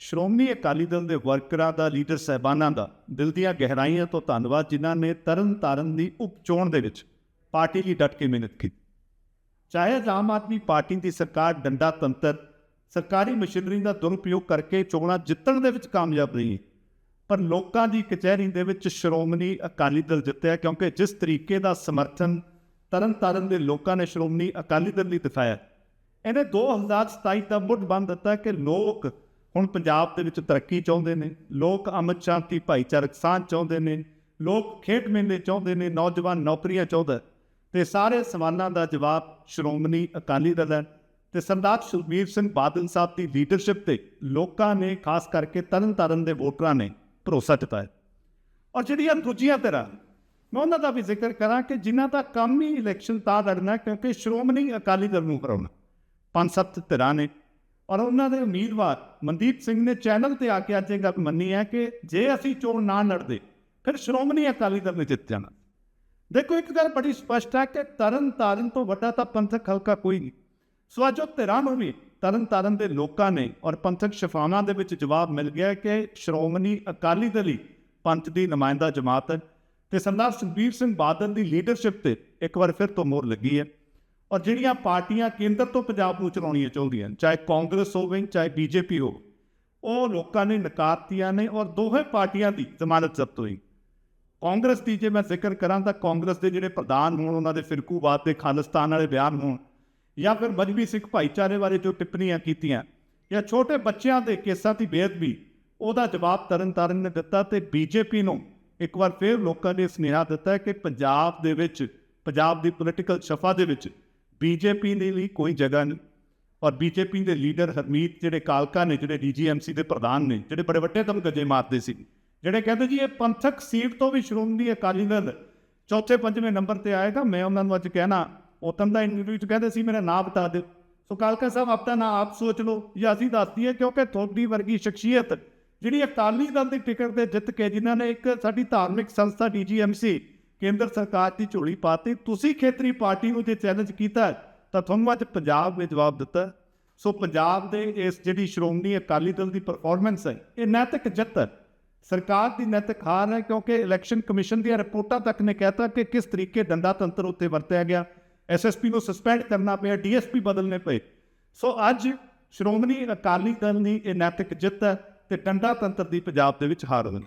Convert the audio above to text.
ਸ਼੍ਰੋਮਣੀ ਅਕਾਲੀ ਦਲ ਦੇ ਵਰਕਰਾਂ ਦਾ, ਲੀਡਰ ਸਹਿਬਾਨਾਂ ਦਾ ਦਿਲ ਦੀਆਂ ਗਹਿਰਾਈਆਂ ਤੋਂ ਧੰਨਵਾਦ, ਜਿਨ੍ਹਾਂ ਨੇ ਤਰਨ ਤਾਰਨ ਦੀ ਉਪਚੋਣ ਦੇ ਵਿੱਚ ਪਾਰਟੀ ਲਈ ਡਟ ਕੇ ਮਿਹਨਤ ਕੀਤੀ। ਚਾਹੇ ਆਮ ਆਦਮੀ ਪਾਰਟੀ ਦੀ ਸਰਕਾਰ ਡੰਡਾ ਤੰਤਰ, ਸਰਕਾਰੀ ਮਸ਼ੀਨਰੀ ਦਾ ਦੁਰਉਪਯੋਗ ਕਰਕੇ ਚੋਣਾਂ ਜਿੱਤਣ ਦੇ ਵਿੱਚ ਕਾਮਯਾਬ ਰਹੀ ਪਰ ਲੋਕਾਂ ਦੀ ਕਚਹਿਰੀ ਦੇ ਵਿੱਚ ਸ਼੍ਰੋਮਣੀ ਅਕਾਲੀ ਦਲ ਜਿੱਤਿਆ, ਕਿਉਂਕਿ ਜਿਸ ਤਰੀਕੇ ਦਾ ਸਮਰਥਨ ਤਰਨ ਤਾਰਨ ਦੇ ਲੋਕਾਂ ਨੇ ਸ਼੍ਰੋਮਣੀ ਅਕਾਲੀ ਦਲ ਲਈ ਦਿਖਾਇਆ, ਇਹਨੇ 2027 ਦਾ ਮੁੱਢ ਬੰਨ ਦਿੱਤਾ ਕਿ ਲੋਕ ਹੁਣ ਪੰਜਾਬ ਦੇ ਵਿੱਚ ਤਰੱਕੀ ਚਾਹੁੰਦੇ ਨੇ, ਲੋਕ ਅਮਨ ਸ਼ਾਂਤੀ, ਭਾਈਚਾਰਕ ਸਾਂਝ ਚਾਹੁੰਦੇ ਨੇ, ਲੋਕ ਖੇਡ ਮੇਲੇ ਚਾਹੁੰਦੇ ਨੇ, ਨੌਜਵਾਨ ਨੌਕਰੀਆਂ ਚਾਹੁੰਦਾ ਤੇ ਸਾਰੇ ਸਵਾਲਾਂ ਦਾ ਜਵਾਬ ਸ਼੍ਰੋਮਣੀ ਅਕਾਲੀ ਦਲ ਹੈ ਤੇ ਸਰਦਾਰ ਸੁਖਬੀਰ ਸਿੰਘ ਬਾਦਲ ਸਾਹਿਬ ਦੀ ਲੀਡਰਸ਼ਿਪ ਤੇ ਲੋਕਾਂ ਨੇ ਖਾਸ ਕਰਕੇ ਤਰਨ ਤਾਰਨ ਦੇ ਵੋਟਰਾਂ ਨੇ ਭਰੋਸਾ ਜਤਾਇਆ। ਔਰ ਜਿਹੜੀਆਂ ਦੂਜੀਆਂ ਤਰ੍ਹਾਂ ਮੈਂ ਉਹਨਾਂ ਦਾ ਵੀ ਜ਼ਿਕਰ ਕਰਾਂ ਕਿ ਜਿਨ੍ਹਾਂ ਦਾ ਕੰਮ ਹੀ ਇਲੈਕਸ਼ਨ ਤਾਂ ਲੜਨਾ ਕਿਉਂਕਿ ਸ਼੍ਰੋਮਣੀ ਅਕਾਲੀ ਦਲ ਨੂੰ ਹਰਾਉਣਾ। ਪੰਜ ਸੱਤ ਧਿਰਾਂ ਨੇ ਔਰ ਉਹਨਾਂ ਦੇ ਉਮੀਦਵਾਰ ਮਨਦੀਪ ਸਿੰਘ ਨੇ ਚੈਨਲ ਤੇ ਆ ਕੇ ਅੱਜ ਇਹ ਗੱਲ ਮੰਨੀ ਹੈ ਕਿ ਜੇ ਅਸੀਂ ਚੋਣ ਨਾ ਲੜਦੇ, ਫਿਰ ਸ਼੍ਰੋਮਣੀ ਅਕਾਲੀ ਦਲ ਨੇ ਜਿੱਤ ਜਾਣਾ। ਦੇਖੋ, ਇੱਕ ਗੱਲ ਬੜੀ ਸਪਸ਼ਟ ਹੈ ਕਿ ਤਰਨ ਤਾਰਨ ਤੋਂ ਵੱਡਾ ਤਾਂ ਪੰਥਕ ਹਲਕਾ ਕੋਈ ਨਹੀਂ। ਸੋ ਅੱਜ ਉਹ ਧਿਰਾਂ ਨੂੰ ਵੀ ਤਰਨ ਤਾਰਨ ਦੇ ਲੋਕਾਂ ਨੇ ਔਰ ਪੰਥਕ ਸ਼ਫਾਵਾਂ ਦੇ ਵਿੱਚ ਜਵਾਬ ਮਿਲ ਗਿਆ ਕਿ ਸ਼੍ਰੋਮਣੀ ਅਕਾਲੀ ਦਲ ਹੀ ਪੰਥ ਦੀ ਨੁਮਾਇੰਦਾ ਜਮਾਤ ਹੈ। ਤੇ ਸਰਦਾਰ ਸੁਖਬੀਰ ਸਿੰਘ ਬਾਦਲ ਦੀ ਲੀਡਰਸ਼ਿਪ ਤੇ ਇੱਕ ਵਾਰ ਫਿਰ ਤੋਂ ਮੋਹਰ ਲੱਗੀ ਹੈ। ਔਰ ਜਿਹੜੀਆਂ ਪਾਰਟੀਆਂ ਕੇਂਦਰ ਤੋਂ ਪੰਜਾਬ ਨੂੰ ਚਲਾਉਣੀਆਂ ਚਾਹੁੰਦੀਆਂ ਚਾਹੇ ਕਾਂਗਰਸ ਹੋਵੇ, ਚਾਹੇ ਬੀਜੇਪੀ ਹੋਵੇ, ਉਹ ਲੋਕਾਂ ਨੇ ਨਕਾਰਤੀਆਂ ਨੇ ਔਰ ਦੋਹੇ ਪਾਰਟੀਆਂ ਦੀ ਜ਼ਮਾਨਤ ਜ਼ਬਤ ਹੋਈ। ਕਾਂਗਰਸ ਦੀ ਜੇ ਮੈਂ ਜ਼ਿਕਰ ਕਰਾਂ ਤਾਂ ਕਾਂਗਰਸ ਦੇ ਜਿਹੜੇ ਪ੍ਰਧਾਨ ਹੋਣ, ਉਹਨਾਂ ਦੇ ਫਿਰਕੂਵਾਦ ਦੇ ਖਾਲਿਸਤਾਨ ਵਾਲੇ ਬਿਆਨ ਹੋਣ, ਜਾਂ ਫਿਰ ਮਜਬੀ ਸਿੱਖ ਭਾਈਚਾਰੇ ਬਾਰੇ ਜੋ ਟਿੱਪਣੀਆਂ ਕੀਤੀਆਂ, ਜਾਂ ਛੋਟੇ ਬੱਚਿਆਂ ਦੇ ਕੇਸਾਂ ਦੀ ਬੇਅਦਬੀ, ਉਹਦਾ ਜਵਾਬ ਤਰਨ ਤਾਰਨ ਨੇ ਦਿੱਤਾ ਤੇ ਬੀਜੇਪੀ ਨੂੰ ਇੱਕ ਵਾਰ ਫਿਰ ਲੋਕਾਂ ਨੇ ਸੁਨੇਹਾ ਦਿੱਤਾ ਕਿ ਪੰਜਾਬ ਦੇ ਵਿੱਚ, ਪੰਜਾਬ ਦੀ ਪੋਲੀਟੀਕਲ ਸ਼ਫਾ ਦੇ ਵਿੱਚ ਬੀਜੇਪੀ ਦੇ ਲਈ ਕੋਈ ਜਗ੍ਹਾ ਨਹੀਂ। ਔਰ ਬੀਜੇਪੀ ਦੇ ਲੀਡਰ ਹਰਮੀਤ, ਜਿਹੜੇ ਕਾਲਕਾ ਨੇ, ਜਿਹੜੇ ਡੀਜੀਐਮਸੀ ਦੇ ਪ੍ਰਧਾਨ ਨੇ, ਜਿਹੜੇ ਬੜੇ ਵੱਡੇ ਧਮਕਜੇ ਮਾਰਦੇ ਸੀ, ਜਿਹੜੇ ਕਹਿੰਦੇ ਜੀ ਇਹ ਪੰਥਕ ਸੀਟ ਤੋਂ ਵੀ ਸ਼੍ਰੋਮਣੀ ਅਕਾਲੀ ਦਲ ਚੌਥੇ ਪੰਜਵੇਂ ਨੰਬਰ ਤੇ ਆਏਗਾ, ਮੈਂ ਉਹਨਾਂ ਨੂੰ ਅੱਜ ਕਹਿਣਾ ਉਦੋਂ ਦਾ ਇੰਟਰਵਿਊ ਚ ਕਹਿੰਦੇ ਸੀ, ਮੇਰਾ ਨਾਮ ਬਤਾ ਦਿਓ। ਸੋ ਕਾਲਕਾ ਸਾਹਿਬ, ਆਪਣਾ ਨਾਮ ਆਪ ਸੋਚ ਲਓ ਜਾਂ ਅਸੀਂ ਦੱਸ ਦਈਏ, ਕਿਉਂਕਿ ਤੁਹਾਡੀ ਵਰਗੀ ਸ਼ਖਸੀਅਤ, ਜਿਹੜੀ ਅਕਾਲੀ ਦਲ ਦੀ ਟਿਕਟ ਤੇ ਜਿੱਤ ਕੇ, ਜਿਨ੍ਹਾਂ ਨੇ ਇੱਕ ਸਾਡੀ ਧਾਰਮਿਕ ਸੰਸਥਾ ਡੀਜੀਐਮਸੀ ਕੇਂਦਰ ਸਰਕਾਰ ਦੀ ਝੋਲੀ ਪਾਤੀ ਤੁਸੀਂ ਖੇਤਰੀ ਪਾਰਟੀ ਨੂੰ ਜੇ ਚੈਲੰਜ ਕੀਤਾ ਤਾਂ ਤੁਹਾਨੂੰ ਅੱਜ ਪੰਜਾਬ ਨੇ ਜਵਾਬ ਦਿੱਤਾ ਸੋ ਪੰਜਾਬ ਦੇ ਇਸ ਜਿਹੜੀ ਸ਼੍ਰੋਮਣੀ ਅਕਾਲੀ ਦਲ ਦੀ ਪਰਫਾਰਮੈਂਸ ਹੈ, ਇਹ ਨੈਤਿਕ ਜਿੱਤ ਹੈ। ਸਰਕਾਰ ਦੀ ਨੈਤਿਕ ਹਾਰ ਹੈ ਕਿਉਂਕਿ ਇਲੈਕਸ਼ਨ ਕਮਿਸ਼ਨ ਦੀਆਂ ਰਿਪੋਰਟਾਂ ਤੱਕ ਨੇ ਕਹਿਤਾ ਕਿ ਕਿਸ ਤਰੀਕੇ ਡੰਡਾ ਤੰਤਰ ਉੱਤੇ ਵਰਤਿਆ ਗਿਆ। ਐਸਐਸਪੀ ਨੂੰ ਸਸਪੈਂਡ ਕਰਨਾ ਪਿਆ ਡੀਐਸਪੀ ਬਦਲਨੇ ਪਏ। ਸੋ ਅੱਜ ਸ਼੍ਰੋਮਣੀ ਅਕਾਲੀ ਦਲ ਦੀ ਇਹ ਨੈਤਿਕ ਜਿੱਤ ਹੈ ਤੇ ਡੰਡਾ ਤੰਤਰ ਦੀ ਪੰਜਾਬ ਦੇ ਵਿੱਚ ਹਾਰ ਹੋਈ